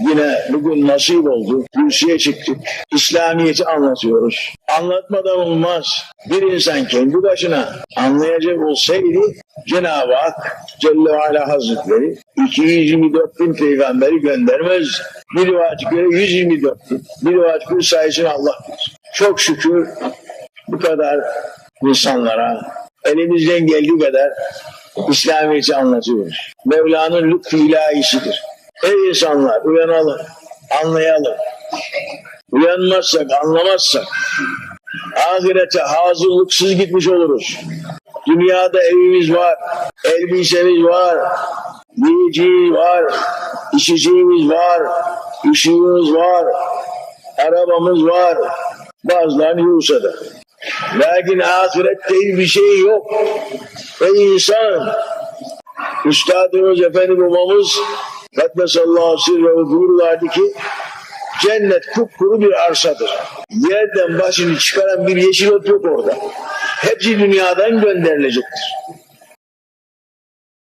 Yine bugün nasip oldu. Kürsüye çıktık. İslamiyet'i anlatıyoruz. Anlatmadan olmaz. Bir insan kendi başına anlayacak olsaydı Cenab-ı Hak Celle ve Ala Hazretleri 224 bin peygamberi göndermez. Bir rivayet göre 124 bin. Bir rivayet göre sayısını Allah bilir. Çok şükür bu kadar insanlara elimizden geldiği kadar İslamiyet'i anlatıyoruz. Mevla'nın lütfu ilahisidir. Ey insanlar uyanalım, anlayalım. Uyanmazsak, anlamazsak ahirete hazırlıksız gitmiş oluruz. Dünyada evimiz var, elbisemiz var, yiyeceğimiz var, içeceğimiz var, ışığımız var, arabamız var. Bazılarını Yusa'da. Lakin ahirette bir şey yok. Ey insan, Üstadımız Efendi babamız Kaddesallahu sirrehu buyurlardı ki cennet kupkuru bir arsadır. Yerden başını çıkaran bir yeşil ot yok orada. Hepsi dünyadan gönderilecektir.